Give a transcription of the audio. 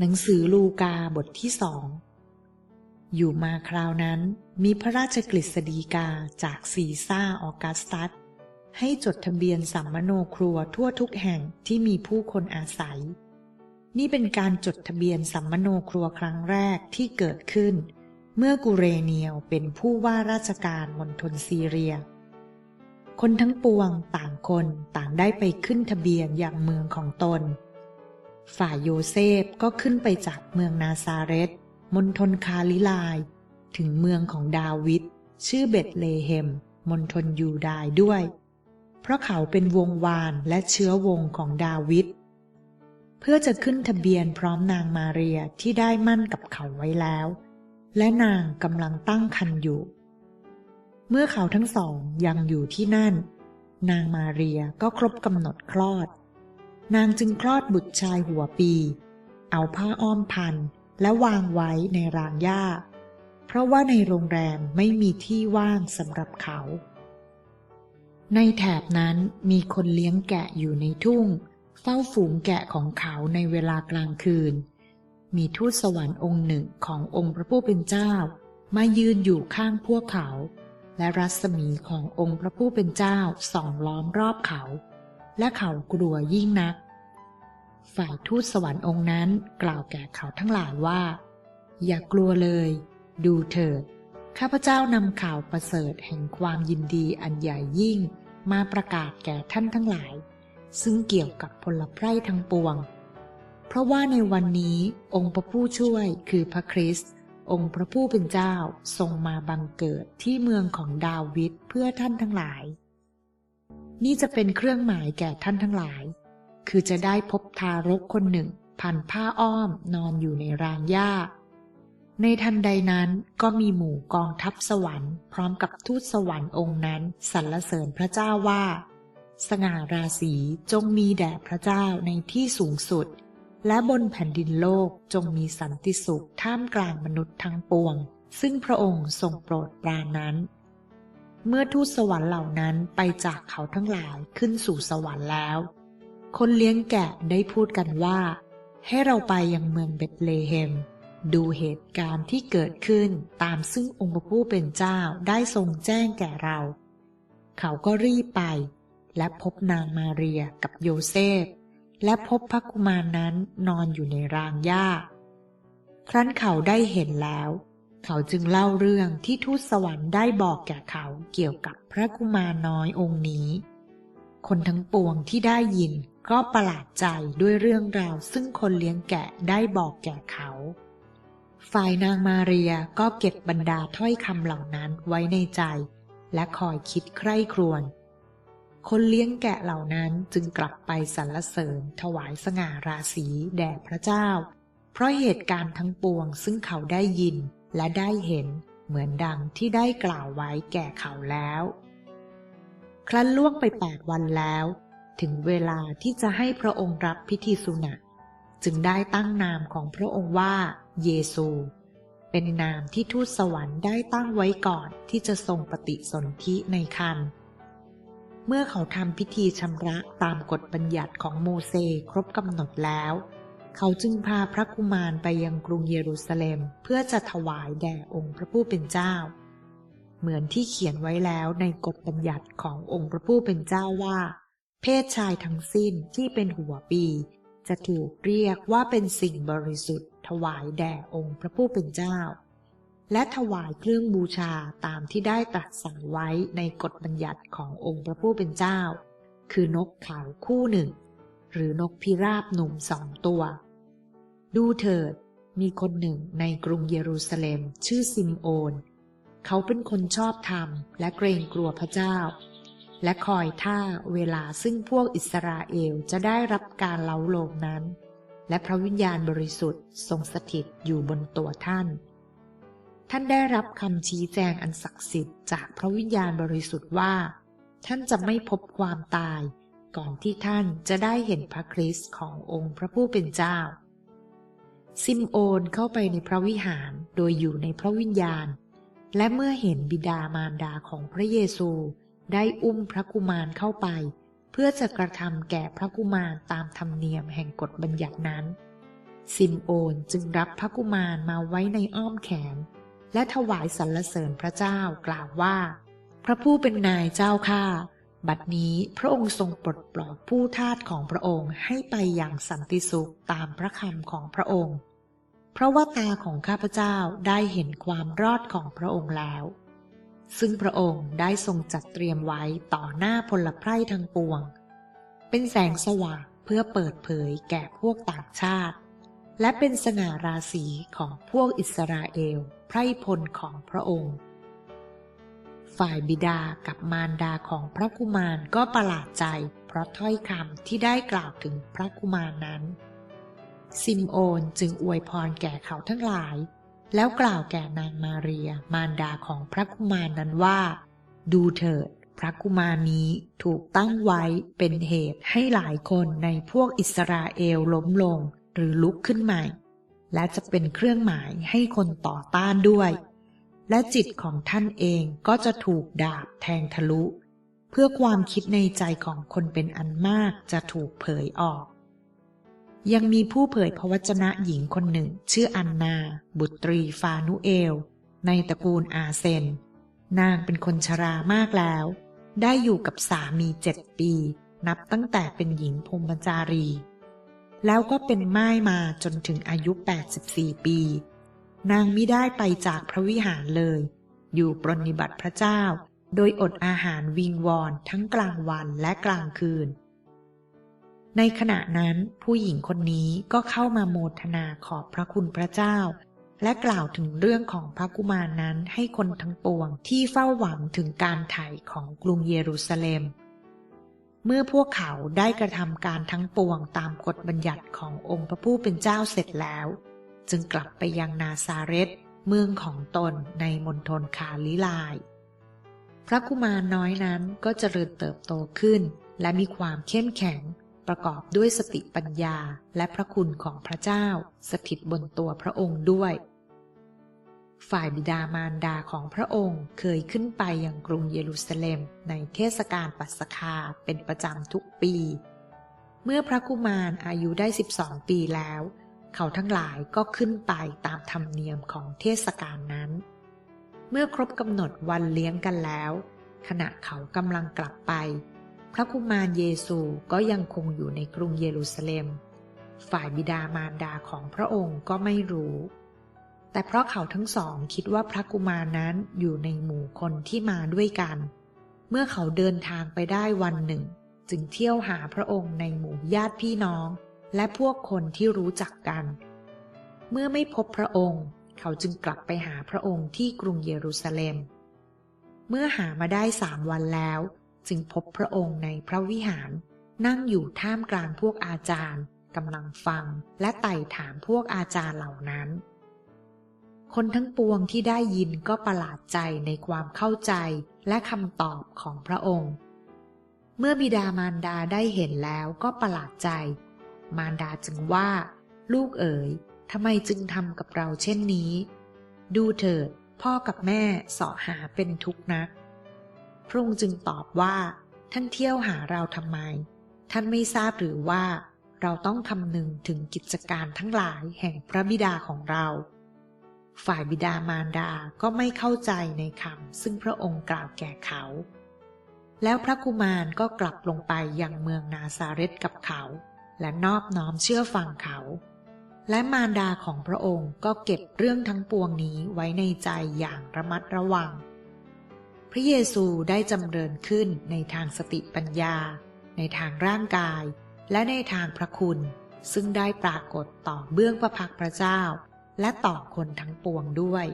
หนังสือลูกาบทที่สอง อยู่มาคราวนั้นมีพระราชกฤษฎีกาจากซีซ่าออกัสตัส ให้จดทะเบียนสัมมโนครัวทั่วทุกแห่งที่มีผู้คนอาศัย นี่เป็นการจดทะเบียนสัมมโนครัวครั้งแรกที่เกิดขึ้น เมื่อกูเรเนียวเป็นผู้ว่าราชการมณฑลซีเรีย คนทั้งปวงต่างคนต่างได้ไปขึ้นทะเบียนอย่างเมืองของตน ฝ่ายโยเซฟก็ขึ้นไปจากเมืองนาซาเรตมณฑลคาลิลาย ถึงเมืองของดาวิดชื่อเบตเลเฮมมณฑลยูดายด้วย เพราะเขาเป็นวงวานและเชื้อวงของดาวิดเพื่อจะขึ้นทะเบียนพร้อมนางมาเรียที่ได้มั่นกับเขาไว้แล้ว และนางกำลังตั้งครรภ์อยู่ เมื่อเขาทั้งสองยังอยู่ที่นั่น นางมาเรียก็ครบกำหนดคลอด นางจึงคลอดบุตรชายหัวปี เอาผ้าอ้อมพันและวางไว้ในรางหญ้า เพราะว่าในโรงแรมไม่มีที่ว่างสำหรับเขา ในแถบนั้นมีคนเลี้ยงแกะอยู่ในทุ่ง เฝ้าฝูงแกะของเขาในเวลากลางคืน มีทูตสวรรค์องค์หนึ่งขององค์พระผู้เป็นเจ้า มายืนอยู่ข้างพวกเขา และรัศมีขององค์พระผู้เป็นเจ้าส่องล้อมรอบเขา และเขากลัวยิ่งนัก ฝ่ายทูตสวรรค์องค์นั้นกล่าวแก่เขาทั้งหลายว่า อย่ากลัวเลย ดูเถิด ข้าพเจ้านำข่าวประเสริฐแห่งความยินดีอันใหญ่ยิ่งมาประกาศแก่ท่านทั้งหลาย ซึ่งเกี่ยวกับพลไพร่ทั้งปวง เพราะว่าในวันนี้องค์พระผู้ช่วยคือพระคริสต์องค์พระผู้เป็นเจ้าทรงมาบังเกิดที่เมืองของดาวิดเพื่อท่านทั้งหลาย นี่จะเป็นเครื่องหมายแก่ท่านทั้งหลาย คือจะได้พบทารกคนหนึ่ง พันผ้าอ้อมนอนอยู่ในรางหญ้า ในทันใดนั้นก็มีหมู่กองทัพสวรรค์พร้อมกับทูตสวรรค์องค์นั้นสรรเสริญพระเจ้าว่า สง่าราศีจงมีแด่พระเจ้าในที่สูงสุด และบนแผ่นดินโลกจงมีสันติสุขท่ามกลางมนุษย์ทั้งปวง ซึ่งพระองค์ทรงโปรดปรานนั้น เมื่อทูตสวรรค์เหล่านั้นไปจากเขาทั้งหลายขึ้นสู่สวรรค์แล้ว คนเลี้ยงแกะได้พูดกันว่า ให้เราไปยังเมืองเบตเลเฮม ดูเหตุการณ์ที่เกิดขึ้นตามซึ่งองค์พระผู้เป็นเจ้าได้ทรงแจ้งแก่เรา เขาก็รีบไป และพบนางมาเรียกับโยเซฟ และพบพระกุมารนั้นนอนอยู่ในรางหญ้า ครั้นเขาได้เห็นแล้ว เขาจึงเล่าเรื่องที่ทูตสวรรค์ได้บอกแก่เขาเกี่ยวกับพระกุมารน้อยองค์นี้ คนทั้งปวงที่ได้ยินก็ประหลาดใจด้วยเรื่องราวซึ่งคนเลี้ยงแกะได้บอกแก่เขา ฝ่ายนางมาเรียก็เก็บบรรดาถ้อยคำเหล่านั้นไว้ในใจ และคอยคิดใคร่ครวญ คนเลี้ยงแกะเหล่านั้นจึงกลับไปสรรเสริญถวายสง่าราศีแด่พระเจ้า เพราะเหตุการณ์ทั้งปวงซึ่งเขาได้ยิน และได้เห็นเหมือนดังที่ได้กล่าวไว้แก่เขาแล้ว ครั้นล่วงไปแปดวันแล้ว ถึงเวลาที่จะให้พระองค์รับพิธีสุนัตจึงได้ตั้งนามของพระองค์ว่าเยซู เป็นนามที่ทูตสวรรค์ได้ตั้งไว้ก่อนที่จะทรงปฏิสนธิในคันเมื่อเขาทำพิธีชำระตามกฎบัญญัติของโมเสสครบกำหนดแล้ว เขาจึงพาพระกุมารไปยังกรุงเยรูซาเล็มเพื่อจะถวายแด่องค์พระผู้เป็นเจ้า เหมือนที่เขียนไว้แล้วในกฎบัญญัติขององค์พระผู้เป็นเจ้าว่า เพศชายทั้งสิ้นที่เป็นหัวปี จะถูกเรียกว่าเป็นสิ่งบริสุทธิ์ ถวายแด่องค์พระผู้เป็นเจ้า และถวายเครื่องบูชาตามที่ได้ตรัสสั่งไว้ในกฎบัญญัติขององค์พระผู้เป็นเจ้า คือนกเขาคู่หนึ่งหรือนกพิราบหนุ่มสองตัว ดูเถิด มีคนหนึ่งในกรุงเยรูซาเล็มชื่อซิมโอน เขาเป็นคนชอบธรรมและเกรงกลัวพระเจ้า และคอยท่าเวลาซึ่งพวกอิสราเอลจะได้รับการเล้าโลมนั้น และพระวิญญาณบริสุทธิ์ทรงสถิตอยู่บนตัวท่าน ท่านได้รับคำชี้แจงอันศักดิ์สิทธิ์จากพระวิญญาณบริสุทธิ์ว่า ท่านจะไม่พบความตาย ก่อนที่ท่านจะได้เห็นพระคริสต์ขององค์พระผู้เป็นเจ้า ซิมโอนเข้าไปในพระวิหารโดยอยู่ในพระวิญญาณ และเมื่อเห็นบิดามารดาของพระเยซูได้อุ้มพระกุมารเข้าไป เพื่อจะกระทำแก่พระกุมารตามธรรมเนียมแห่งกฎบัญญัตินั้น ซิมโอนจึงรับพระกุมารมาไว้ในอ้อมแขน และถวายสรรเสริญพระเจ้ากล่าวว่า พระผู้เป็นนายเจ้าข้า บัดนี้พระองค์ทรงปลดปล่อยผู้ทาสของพระองค์ให้ไปอย่างสันติสุขตามพระคำของพระองค์ เพราะว่าตาของข้าพเจ้าได้เห็นความรอดของพระองค์แล้ว ซึ่งพระองค์ได้ทรงจัดเตรียมไว้ต่อหน้าพลไพร่ทั้งปวง เป็นแสงสว่างเพื่อเปิดเผยแก่พวกต่างชาติ และเป็นสง่าราศีของพวกอิสราเอลไพร่พลของพระองค์ ฝ่ายบิดากับมารดาของพระกุมารก็ประหลาดใจ เพราะถ้อยคำที่ได้กล่าวถึงพระกุมารนั้น ซิมโอนจึงอวยพรแก่เขาทั้งหลาย แล้วกล่าวแก่นางมาเรียมารดาของพระกุมารนั้นว่า ดูเถิดพระกุมารนี้ถูกตั้งไว้เป็นเหตุให้หลายคนในพวกอิสราเอลล้มลงหรือลุกขึ้นใหม่ และจะเป็นเครื่องหมายให้คนต่อต้านด้วย และจิตของท่านเองก็จะถูกดาบแทงทะลุ เพื่อความคิดในใจของคนเป็นอันมากจะถูกเผยออก ยังมีผู้เผยพระวจนะหญิงคนหนึ่ง ชื่ออันนา บุตรีฟานุเอล ในตระกูลอาเซน นางเป็นคนชรามากแล้ว ได้อยู่กับสามีเจ็ดปี นับตั้งแต่เป็นหญิงพรมจารี แล้วก็เป็นม่ายมาจนถึงอายุ 84 ปี นางมิได้ไปจากพระวิหารเลย อยู่ปรนนิบัติพระเจ้า โดยอดอาหารวิงวอนทั้งกลางวันและกลางคืน ในขณะนั้นผู้หญิงคนนี้ก็เข้ามาโมทนาขอบพระคุณพระเจ้า และกล่าวถึงเรื่องของพระกุมารนั้นให้คนทั้งปวงที่เฝ้าหวังถึงการไถ่ของกรุงเยรูซาเล็มเมื่อพวกเขาได้กระทำการทั้งปวงตามกฎบัญญัติขององค์พระผู้เป็นเจ้าเสร็จแล้ว จึงกลับไปยังนาซาเรตเมืองของตนในมณฑลคาลิลาย พระกุมารน้อยนั้นก็เจริญเติบโตขึ้น และมีความเข้มแข็ง ประกอบด้วยสติปัญญาและพระคุณของพระเจ้า สถิตบนตัวพระองค์ด้วย ฝ่ายบิดามารดาของพระองค์เคยขึ้นไปยังกรุงเยรูซาเล็มในเทศกาลปัสกาเป็นประจำทุกปี เมื่อพระกุมารอายุได้ 12 ปีแล้ว เขาทั้งหลายก็ขึ้นไปตามธรรมเนียมของเทศกาลนั้น เมื่อครบกำหนดวันเลี้ยงกันแล้ว ขณะเขากำลังกลับไป พระกุมารเยซูก็ยังคงอยู่ในกรุงเยรูซาเล็ม ฝ่ายบิดามารดาของพระองค์ก็ไม่รู้ แต่เพราะเขาทั้งสองคิดว่าพระกุมารนั้นอยู่ในหมู่คนที่มาด้วยกัน เมื่อเขาเดินทางไปได้วันหนึ่ง จึงเที่ยวหาพระองค์ในหมู่ญาติพี่น้อง และพวกคนที่รู้จักกัน เมื่อไม่พบพระองค์ เขาจึงกลับไปหาพระองค์ที่กรุงเยรูซาเล็ม เมื่อหามาได้สามวันแล้ว จึงพบพระองค์ในพระวิหาร นั่งอยู่ท่ามกลางพวกอาจารย์กำลังฟังและไต่ถามพวกอาจารย์เหล่านั้น คนทั้งปวงที่ได้ยินก็ประหลาดใจในความเข้าใจและคำตอบของพระองค์ เมื่อบิดามารดาได้เห็นแล้วก็ประหลาดใจ มารดาจึงว่า ลูกเอ๋ยทำไมจึงทำกับเราเช่นนี้ ดูเถิด พ่อกับแม่เสาะหาเป็นทุกข์นัก พระองค์จึงตอบว่า ท่านเที่ยวหาเราทำไม ท่านไม่ทราบหรือว่า เราต้องคำนึงถึงกิจการทั้งหลายแห่งพระบิดาของเรา ฝ่ายบิดามารดาก็ไม่เข้าใจในคำซึ่งพระองค์กล่าวแก่เขา แล้วพระกุมารก็กลับลงไปยังเมืองนาซาเรตกับเขา และนอบน้อมเชื่อฟังเขา และมารดาของพระองค์ก็เก็บเรื่องทั้งปวงนี้ไว้ในใจอย่างระมัดระวัง พระเยซูได้จำเริญขึ้นในทางสติปัญญา ในทางร่างกาย และในทางพระคุณ ซึ่งได้ปรากฏต่อเบื้องพระพักตร์พระเจ้า และต่อคนทั้งปวงด้วย